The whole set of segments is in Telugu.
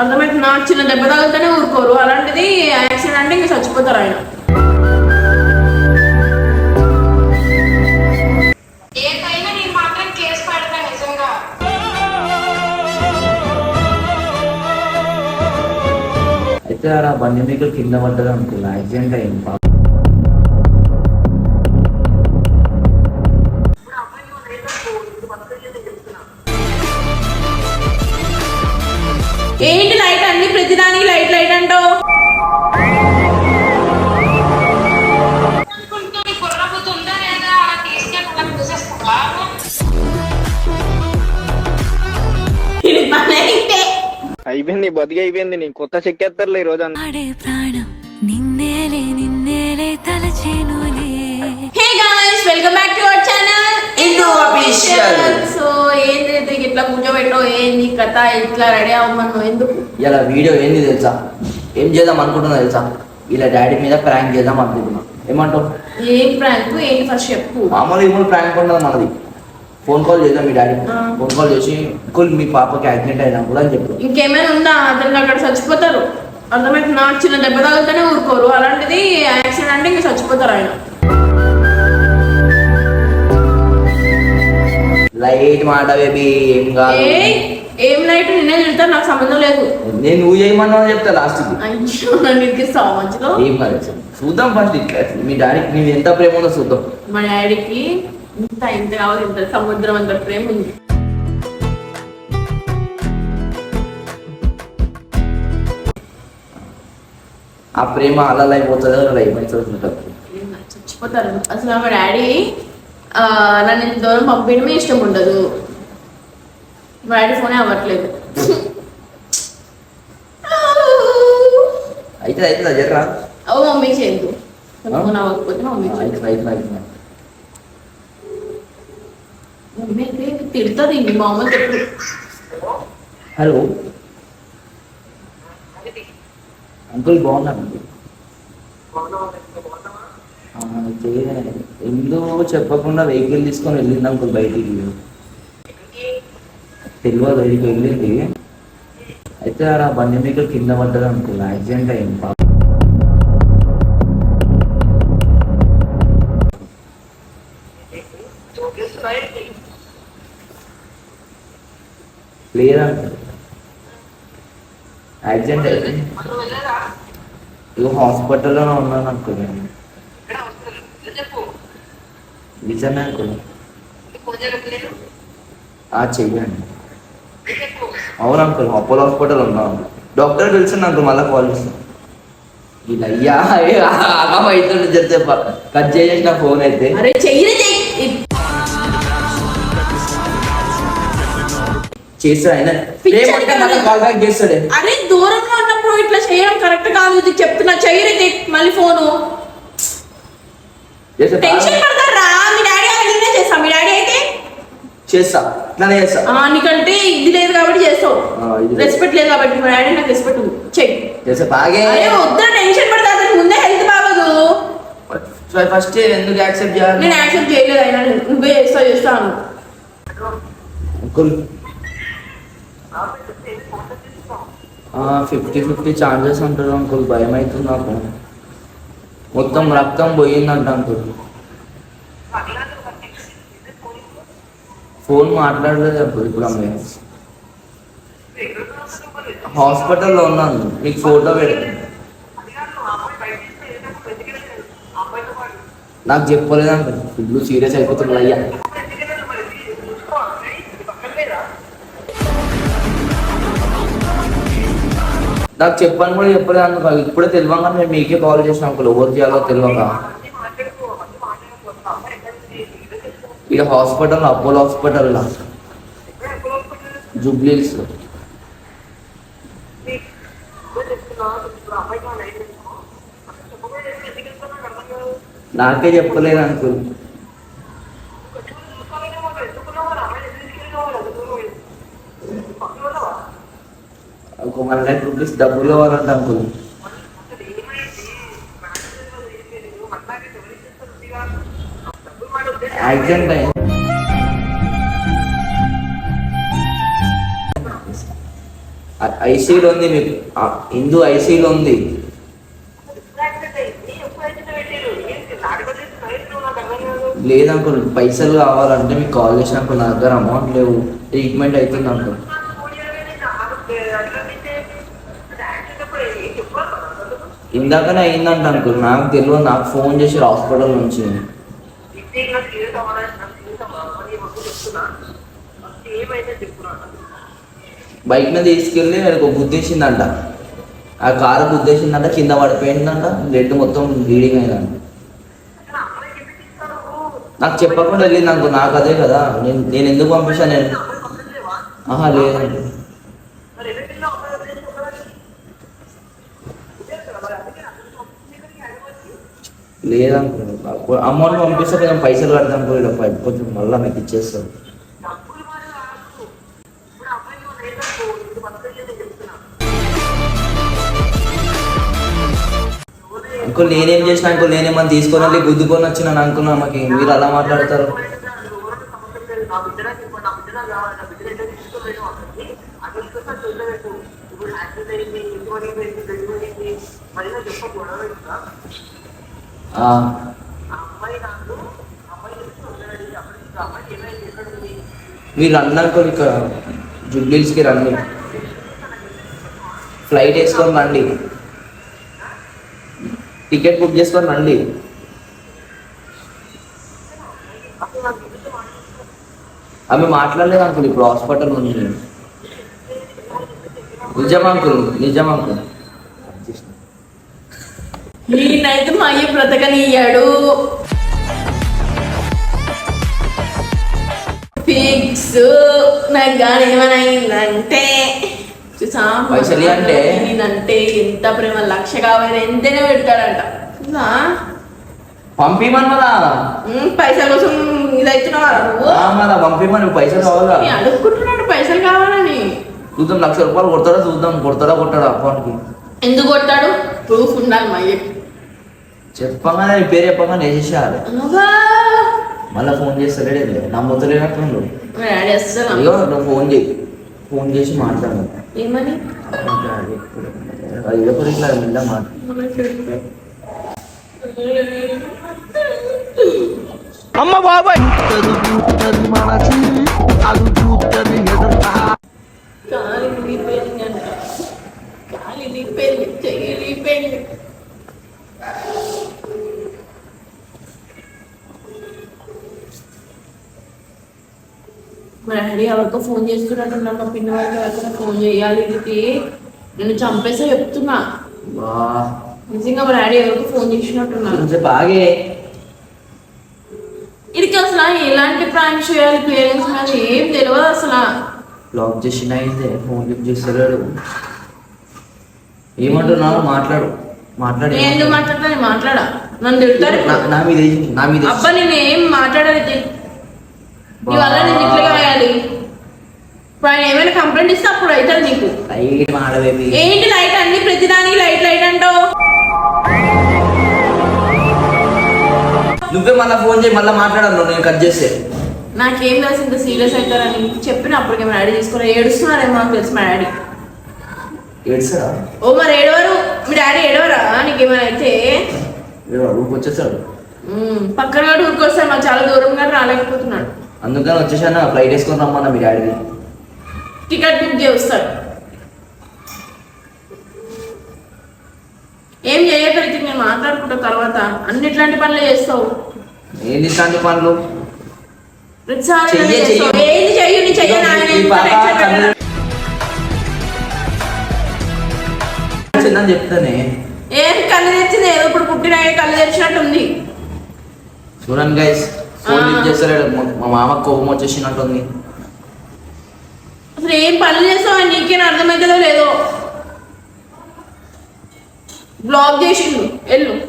అర్థమవుతుందా చిన్న దెబ్బ తగిలితేనే ఊరుకోరు. అలాంటిది యాక్సిడెంట్ అంటే ఇంక చచ్చిపోతారు ఆయన. ఏదైనా నేను మాత్రం కేసు పెడతా నిజంగా. అయితే ఆడ బండి మీకు కింద పడ్డది అనుకున్నా. యాక్సిడెంట్ అయింది పాపం. ఏంటి అయిపోయింది బతికి అయిపోయింది నీ కొత్త చెక్కేస్తారులే ఈ రోజు. ఆడే ప్రాణం నిన్నేలే నిన్నేలే తలచేనులే hey guys welcome back to our channel. Indo Official. So ఏంది ఇది? ఇట్లా కూర్చోబెట్టో ఏంది కథ? ఇట్లా రెడీ అవ్వమను ఎందుకు? ఇలా వీడియో ఏంది తెలుసా? ఏం చేద్దాం అనుకుంటున్నా తెలుసా? ఇలా డాడీ మీద ప్రాంక్ చేద్దాం అనుకుంటున్నా. ఏమంటావు? ఏం ప్రాంక్? ఏంటి? ఫస్ట్ చెప్పు. మామూలు ఏమో ప్రాంక్ ఉండదు మనది. ఫోన్ కాల్ చేద్దాం మీ డాడీ. ఫోన్ కాల్ చేసి కుల్ మీ పాపకి యాక్సిడెంట్ అయినా కూడా అని చెప్పు. ఇంకేమైనా ఉందా? అతనికి అక్కడ చచ్చిపోతారు. అర్థమవుతుందా చిన్న దెబ్బ తగిలితేనే ఊరుకోరు. అలాంటిది యాక్సిడెంట్ అంటే ఇంక చచ్చిపోతారు ఆయన. లైట్ మాట బేబీ ఏం కాదు. ఏ ఏం లైట్? నిన్నే తింటారు నాకు సంబంధం లేదు. నేను నువ్వు చేయమన్నా చెప్తా లాస్ట్కి అయ్యో నన్ను ఇరికిస్తావు మధ్యలో ఏం కాదు. చూద్దాం ఫస్ట్ ఇట్లా. మీ డాడీకి నీవు ఎంత ప్రేమ ఉందో చూద్దాం. మా డాడీకి ఇంత ఇంత కావాలి ఇంత సముద్రం అంత ప్రేమ ఉంది. ఆ ప్రేమ అలా అయిపోతుందో అలా అయిపోతుందో? చచ్చిపోతారు. అసలు మా డాడీ నన్ను ఇంత దూరం పంపించడమే ఇష్టం ఉండదు. మా డాడీ ఫోనే అవ్వట్లేదు. అయితే అయితే జర్రా. ఓ మమ్మీ చేయదు ఫోన్ అవ్వకపోతే మమ్మీ చేయదు అయితే తిడుతుంది మీ మామూలు హలో అంకుల్ బాగున్నాను అయితే ఎందుకు చెప్పకుండా వెహికల్ తీసుకొని వెళ్ళింది అంకుల్ బయటికి. తెలియదు వెళ్ళింది. అయితే ఆ బండి మీద కింద పడ్డది అంకుల్. యాక్సిడెంట్ అయింది. పాపం. లేదంకుల్ యాక్సిడెంట్ ఇక హాస్పిటల్లోనే ఉన్నాను అనుకున్నాను నిజమే అంకుల్ ఆ చెయ్యండి. అవును అంకుల్ అపోలో హాస్పిటల్ ఉన్నాం డాక్టర్ పిలిచింది అంకుల్ మళ్ళీ కాల్ చేస్తాను ఇలా అయ్యా అమ్మ అవుతుండే చెప్తే కట్ చేసేసిన ఫోన్ అయితే. చేస్తాడు ఆయన. పిచ్చి ఏమంటే మళ్ళీ కాల్ బ్యాక్ చేస్తాడే. అరే దూరంలో ఉన్నప్పుడు ఇట్లా చేయడం కరెక్ట్ కాదు. ఇది చెప్తున్నా చెయ్యరు మళ్ళీ ఫోను. టెన్షన్ పడతారా? మీ డాడీ అడిగినా చేస్తా. మీ డాడీ అయితే చేస్తా. ఇట్లానే చేస్తా. ఆ, నీకంటే ఇది లేదు కాబట్టి చేస్తావు. రెస్పెక్ట్ లేదు. కాబట్టి మా డాడీ నాకు రెస్పెక్ట్ చెయ్యి. చేస్తా. బాగే. అరే వద్దు టెన్షన్ పడతా. అతనికి ముందే హెల్త్ బాగోదు. ఫస్ట్ ఎందుకు యాక్సెప్ట్ చేయాలి? నేను యాక్సెప్ట్ చేయలేదు అయినా నువ్వే చేస్తా చేస్తాను ఫిఫ్టీ ఫిఫ్టీ ఛార్జెస్ అంటారు అంకుల్ భయం అవుతుంది నాకు. మొత్తం రక్తం పోయిందంట అంకుల్ ఫోన్ మాట్లాడలేదు అంకుల్ ఇప్పుడు ఆమె హాస్పిటల్లో ఉన్నాను. మీకు ఫోటో పెడతాను నాకు చెప్పలేదు అంకుల్ ఫుల్ సీరియస్ అయిపోతుంది అయ్యా. నాకు చెప్పని కూడా చెప్పలేదు అనుకో ఇప్పుడే తెలియక మేము మీకే కాల్ చేసిన అంకుల్. ఎవరు చేయాలో తెలియక ఇక హాస్పిటల్ అపోలో హాస్పిటల్ జూబ్లీస్ నాకే చెప్పలేదు అనుకో ఒక వన్ ల్యాక్ రూపీస్ డబ్బులు కావాలంట అంకుల్ యాక్సిడెంట్ అయింది. ఐసీలో ఉంది మీకు. హిందూ ఐసీలో ఉంది. లేదు పైసలు కావాలంటే మీకు కాల్ చేసినప్పుడు నా దగ్గర అమౌంట్ లేవు. ట్రీట్మెంట్ అవుతుంది అంకుల్ ఇందాకనే అయిందంట అంకుల్. నాకు తెలియదు నాకు ఫోన్ చేసి హాస్పిటల్ నుంచి. బైక్ మీద తీసుకెళ్ళి ఆయనకు ఒక గుద్దేసిందంట ఆ కారు గుద్దేసిందంట కింద పడిపోయిందంట బ్లడ్ మొత్తం బ్లీడింగ్ అయిందంట. నాకు చెప్పకుండా వెళ్ళింది అనుకో నాకు అదే కదా. నేను నేను ఎందుకు పంపించాను? నేను ఆహా లేదండి లేదనుకున్నాడు. అమౌంట్ పంపిస్తే కొంచెం పైసలు కడతాం కూడా కొంచెం మళ్ళీ మీకు ఇచ్చేస్తాం. అంకుల్ నేనేం చేసిన అంకుల్ నేనేమన్నా తీసుకొని వెళ్ళి గుద్దుకొని వచ్చినాను అనుకున్నా మాకు మీరు అలా మాట్లాడతారు? ఆ, మీరు రండి అంకుల్ ఇక్కడ జుబ్లీస్కి రండి. ఫ్లైట్ వేసుకొని రండి. టికెట్ బుక్ చేసుకొని రండి. ఆమె మాట్లాడలేదు అంకుల్ ఇప్పుడు హాస్పిటల్ నుంచి. నిజం అంకుల్ నిజం అంకుల్. ఈయనైతే మా అయ్య బ్రతకనియ్యాడు. ఫిక్స్. నాకు కానీ ఏమైనా అయిందంటే చూసా పైసలు అంటే? నేనంటే ఎంత ప్రేమ లక్ష కావాలి ఎంతైనా పెడతాడంట. చూసా? పంపిమని పైసల కోసం ఇదవుతున్నావా నువ్వు? ఆ, మరా పంపిమని పైసలు కావాలా నీ అడుక్కుంటున్నాడు పైసలు కావాలని. చూద్దాం లక్ష రూపాయలు కొడతాడా చూద్దాం కొడతాడా కొట్టాడా అకౌంట్కి ఎందుకు కొట్టాడు ప్రూఫ్ ఉండాలి మా చెప్పగానే నీ పేరు చెప్పగానే వేసేసేయాలి! మళ్ళీ ఫోన్ చేస్తలేడే నమ్మతలేనట్టుండు మా డాడీ అస్సలు అయ్యో నువ్వు ఫోన్ చేయి. ఫోన్ చేసి మాట్లాడు. ఏమని? ఎప్పుడు ఇట్లా మెల్ల మాట. అమ్మ బాబాయ్! కాలి విరిపోయింది అంట కాలి విరిపోయింది చెయ్యి విరిపోయింది మా డాడీ ఎవరికో ఫోన్ చేస్తున్నట్టున్నాను మా పిన్ని వాళ్ళకి ఎవరికైనా ఫోన్ చేయాలి ఇది నేను చంపేసా చెప్తున్నా. నిజంగా మా డాడీ ఎవరికో ఫోన్ చేసినట్టున్నాను బాగే. ఇది అసలు ఎలాంటి ప్రాంక్ చేయాలి పేరెంట్స్ మీద ఏం తెలియదు అసలు. బ్లాక్ చేసిన అయితే ఫోన్ లిఫ్ట్ చేస్తలేడు. ఏమంటున్నావు మాట్లాడు. మాట్లాడు ఎందుకు మాట్లాడతా నేను మాట్లాడా? నన్ను తిడతారు ఇప్పుడు. నా- మీద నా మీద. అబ్బా నేను ఏం మాట్లాడలేదు. నీ వల్ల నేను ఇట్లా వేయాలి ఇప్పుడు ఆయన ఏమైనా కంప్లైంట్ ఇస్తే అప్పుడు అవుతుంది నీకు. ఏంటి లైట్ అన్ని? ప్రతిదానికి లైట్ లైట్ అంటావు. నువ్వే మళ్ళీ ఫోన్ చేయి మళ్ళీ మాట్లాడాను నేను కట్ చేస్తే. నాకేం తెలుసు ఇంత సీరియస్ అవుతారని. చెప్పిన అప్పటికే మా డాడీ తీసుకుని ఏడుస్తున్నారేమో నాకు తెలుసు మా డాడీ. ఏడ్చాడా ఓ మరి ఏడవరు. మీ డాడీ ఏడవరా? నీకేమైనా అయితే? ఊరికి ఉమ్, పక్కన కూడా ఊరుకొస్తాడు. మాకు చాలా దూరంగా రాలేకపోతున్నాడు. అందుకని వచ్చేసాను ఫ్లైట్ వేసుకొని రమ్మన్నా మీ డాడీ టికెట్ బుక్ చేస్తాడు ఏం చేయగలిగితే నేను మాట్లాడుకుంటా తర్వాత. అన్ని ఇట్లాంటి పనులు చేస్తావు. ఏంది ఇట్లాంటి పనులు. ఏంది చెయ్యి నీ చెయ్యను ఆయన చెప్తానే. ఏం కళ్ళు తెచ్చింది ఏదో ఇప్పుడు పుట్టిన కళ్ళు తెరిచినట్టు ఉంది చూడండి గైస్ ఫోన్. లిఫ్ట్ చేస్తలేడు. మా- మామ కోపం వచ్చేసినట్టుంది అసలు ఏం పనులు చేస్తావు అని నీకేం అర్థమవుతుందో లేదో. బ్లాక్ చేసిండు. వెళ్ళు.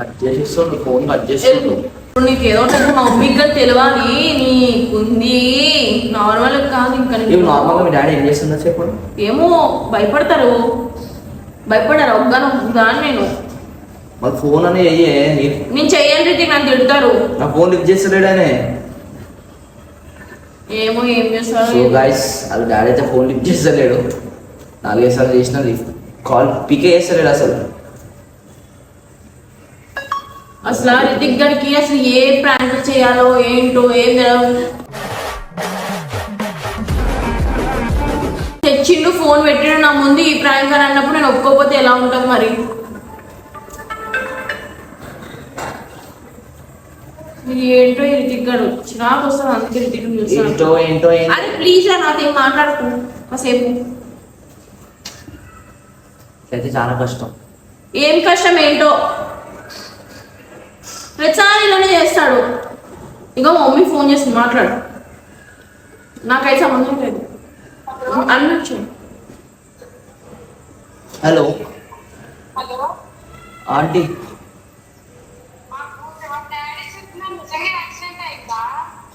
కట్ చేసేస్తాడు ఫోన్ కట్ చేస్తాడు. ఇప్పుడు నీకు ఏదో ఒకటి మా మమ్మీగా తెలియాలి నీకుంది. నార్మల్ కాదు ఇంకా. నార్మల్గా మీ డాడీ ఏం చేస్తుందో చెప్పండి ఏమో భయపడతారు. భయపడారు. ఒక్కను దాన్ని నేను. మరి ఫోన్ అని అయ్యే నేను చెయ్యని రీతికి నన్ను తిడతారు నా ఫోన్ లిఫ్ట్ చేస్తలేడానే. ఏమో ఏం చేస్తాడో సో గాయస్ వాళ్ళ డాడీ అయితే ఫోన్ లిఫ్ట్ చేస్తలేడు. నాలుగైదు సార్లు చేసిన లిఫ్ట్ కాల్ పికే చేస్తలేడు అసలు. అసలు రితిక్ గడికి అసలు ఏ ప్రాంక్ చేయాలో ఏంటో ఏం తెలియదు తెచ్చిండు ఫోన్ పెట్టిండు నా ముందు ఈ ప్రాంక్ అని అన్నప్పుడు నేను ఒప్పుకోకపోతే ఎలా ఉంటుంది మరి? ఇది ఏంటో రితిక్ గడు చిరాకు వస్తుంది అందుకే రితిక్ ఏంటో ఏంటో ఏంటో. అరే ప్లీజ్ రా నాతో ఏం మాట్లాడుకో. కాసేపు. అయితే చాలా కష్టం. ఏం కష్టం ఏంటో? ప్రతిసారి ఇలానే చేస్తాడు ఇక మమ్మీ ఫోన్ చేసి మాట్లాడు. నాకైతే సంబంధం లేదు. అన్నచ్చు హలో. హలో. ఆంటీ.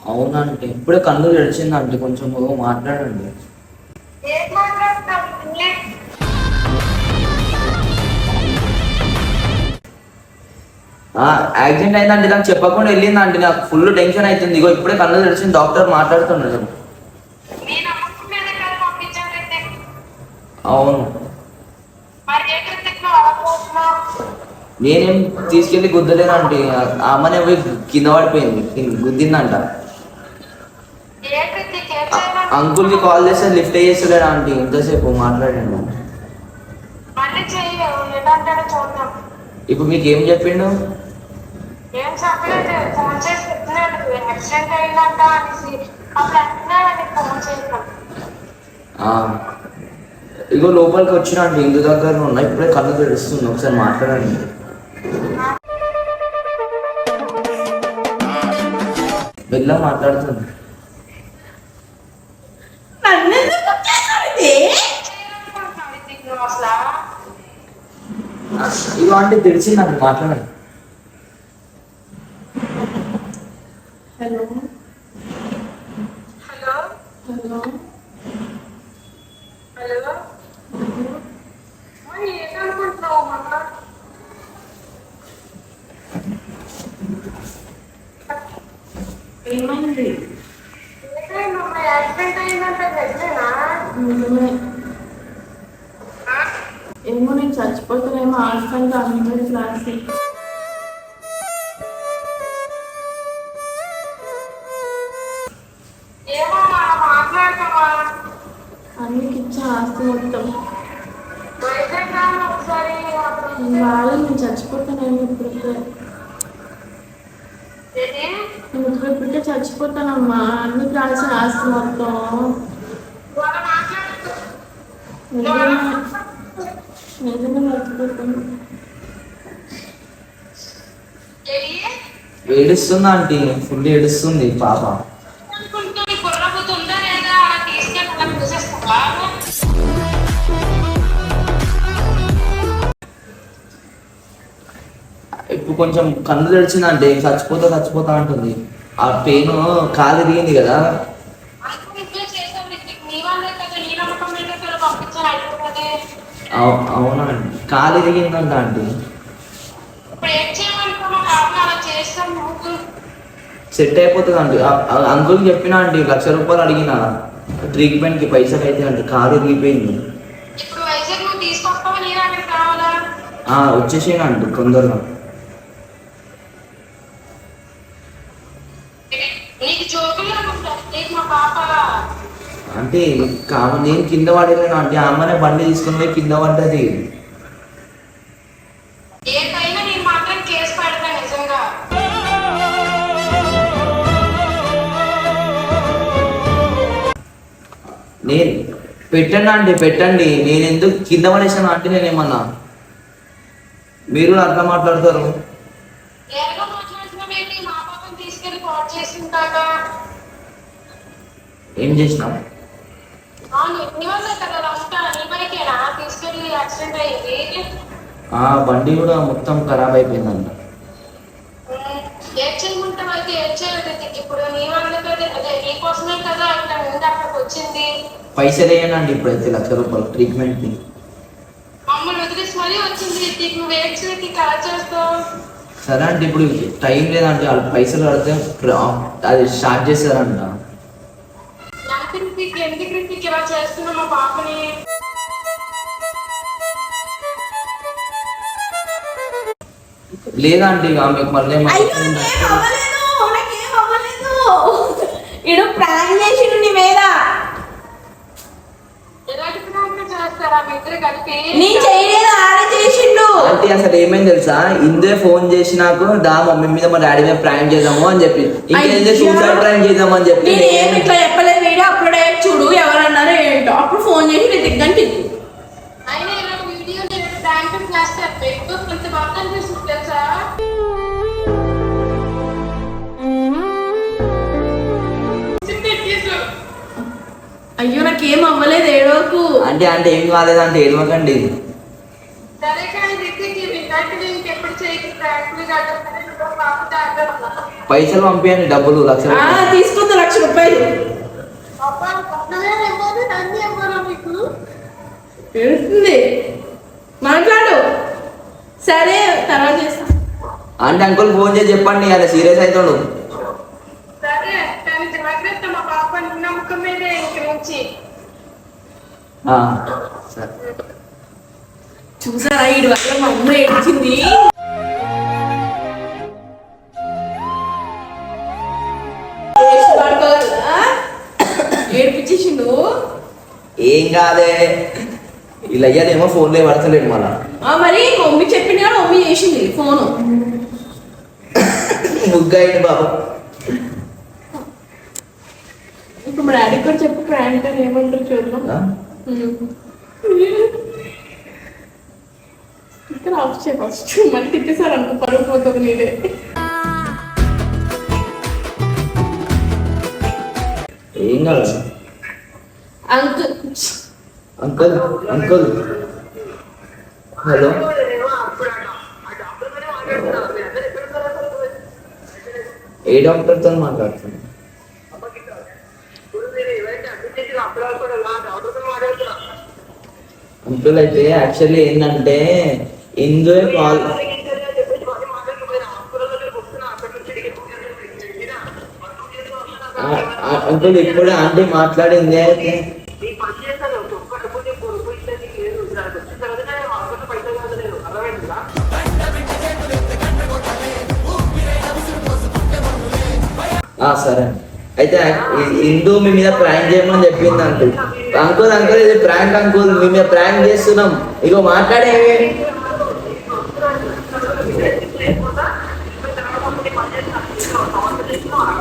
అవునంటే ఇప్పుడే కన్ను తెరిచిందంటే కొంచెం మాట్లాడండి. యాక్సిడెంట్ అయిందంటే నాకు చెప్పకుండా వెళ్ళిందంటే నాకు ఫుల్ టెన్షన్ అవుతుంది. ఇగో ఇప్పుడే కన్ను తెరిచింది డాక్టర్ మాట్లాడుతున్నాడు. అవును. నేనేం తీసుకెళ్ళి గుద్దలేనంటే అమ్మనే పోయి కింద పడిపోయింది గుద్దిందంట. అంకుల్కి కాల్ చేస్తే లిఫ్ట్ చేస్తలేడు ఆంటీ. ఇంతసేపు చూద్దాం. ఇప్పుడు మీకు ఏం చెప్పిండు? ఇగో లోపలికి వచ్చిన అంటే ఇంటి దగ్గర ఉన్నా. ఇప్పుడే కళ్ళు తెరుస్తుంది. ఒకసారి మాట్లాడండి. వెళ్ళా మాట్లాడుతుంది. అసలు ఆ, ఇగో అంటే తెలిసిందండి మాట్లాడండి. అన్నికి ఇచ్చే ఆస్తి మొత్తం. వాళ్ళు నేను చచ్చిపోతానేమో ఇప్పుడు నేను ఇప్పుడు ఇప్పుడే చచ్చిపోతానమ్మా. అన్ని రాసిన ఆస్తి మొత్తం. నిజంగా చచ్చిపోతాను ఏంటి ఏడుస్తుంది ఆంటీ? ఫుల్ ఏడుస్తుంది పాప. కొంచెం కన్ను తెరిచిందంటే చచ్చిపోతా చచ్చిపోతా అంటుంది. ఆ పెయిన్ కాలు ఇరిగింది కదా. అంత ఇంట్లో చేసావు రితిక్. నీ వాళ్ళే కదా నీ నమ్మకం మీద కదా పంపించాను అయిపోతుంది అవు- అవునండి కాలు చేస్తాం నువ్వు సెట్ అయిపోతుంది అండి అంకుల్ చెప్పిన అండి లక్ష రూపాయలు అడిగిన ట్రీట్మెంట్కి పైసలు అయితే అంటే కాలు ఆ, వచ్చేసేయండి తొందరగా నీకు జోకులు అనుకుంటా నీకు మా పాప అంటే నేను కింద పడలేను అంటే అమ్మనే బండి తీసుకుని పోయి కింద పడ్డది. నేను నేను పెట్టండి అంటే పెట్టండి. నేను ఎందుకు కింద పడేసాను అంటే నేనేమన్నా మీరు కూడా అట్లా మాట్లాడతారు. తీసుకెళ్ళి ఏం చేసినాం నీ వల్లే కదా లాస్ట్ నీ బైకేనా తీసుకెళ్ళి యాక్సిడెంట్ అయ్యింది? ఆ బండి కూడా మొత్తం ఖరాబ్ అయిపోయిందంట. అయితే? పైసలు వేయండి ఇప్పుడైతే లక్ష రూపాయలు ట్రీట్మెంట్కి మమ్మల్ని వదిలేసి మరీ వచ్చింది. చేస్తావు? సరే అంటే ఇప్పుడు టైం లేదంటే వాళ్ళు పైసలు కడితే అది స్టార్ట్ లేదంటే ఇక మీకు మళ్ళీ ప్రాంక్ చేసిండు నీ మీద ఎలాంటి ప్రయత్నం చేస్తారా మీ ఇద్దరు కలిపి నీ చేయలేదు ఆడే చేసిండు అంటే అసలు ఏమైంది తెలుసా? ఇందే ఫోన్ చేసి నాకు దా మమ్మీ మీద మా డాడీ మీద ప్రాంక్ చేద్దాము అని చెప్పి. ఇంకేంటే. సూసైడ్ ప్రాంక్ చేద్దాం అని చెప్పి. నేను ఇట్లా చెప్పలేదు వీడియో అప్లోడ్ అయ్యాక చూడు ఎవరన్నారో ఏంటో. అప్పుడు ఫోన్ చేసి నేను పిక్కు అయినా వీడియో నేను ప్రాంక్ కొంత బాగా అనిపిస్తుంది. అయ్యో నాకేం అవ్వలేదు ఏడోకు అంటే అంటే ఏం ఏడవకండి. నువ్వు పాప తాగడం పైసలు పంపించండి డబ్బులు లక్ష. తీసుకుంది లక్ష రూపాయలు. ఏడుస్తుంది. మాట్లాడు. సరే తర్వాత చేస్తా. అంటే అంకుల్ ఫోన్ చేసి చెప్పండి ఆయన సీరియస్ అవుతాడు సరే కానీ జాగ్రత్త మా పాప నమ్మకం సరే. చూసారా ఇటు వల్ల మా అమ్మ ఏడ్చింది? ఏడిపించేసిండు ఏం కాదే. ఇలా అయ్యాదేమో ఫోన్లో పడతలేడు మళ్ళా. ఆ, మరి మమ్మీ చెప్పింది కానీ మమ్మీ చేసింది ఫోను. ముగ్గైంది బాబు. ఇప్పుడు కూడా చెప్పు ప్రాంక్ అని ఏమంటారు చూద్దాం? ఇక్కడ ఆఫ్ చేయ ఫస్ట్. మళ్ళీ తిట్టేసారు అనుకో పరుగు పోతుంది నీదే. ఏం కాదు అంకుల్. Uncle uncle. హలో. ఏ డాక్టర్తో మాట్లాడుతున్నా అంకుల్ అయితే యాక్చువల్లీ ఏంటంటే ఇందు కాల్ అంకుల్ ఇప్పుడు ఆంటీ మాట్లాడింది అయితే. ఆ, సరే. అయితే ఇందు మీ మీద ప్లాన్ చేయమని చెప్పింది అంకుల్ అంకుల్ అంకుల్ ఇది ప్రాంక్ అంకుల్. మీ మీద ప్రాంక్ చేస్తున్నాం? ఇగో మాట్లాడే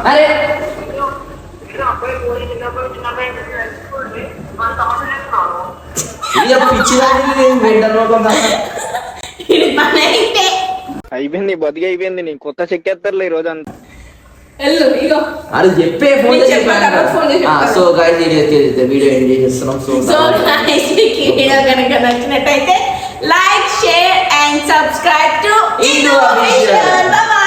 అరే! అయిపోయింది బతికి అయిపోయింది నీ కొత్త చెక్కేస్తారులే ఈ రోజు అంతా అది చెప్పే phone. So guys video end చేస్తున్నాం సో సో వీడియో కనుక నచ్చినట్టయితే like share and subscribe to Official. Bye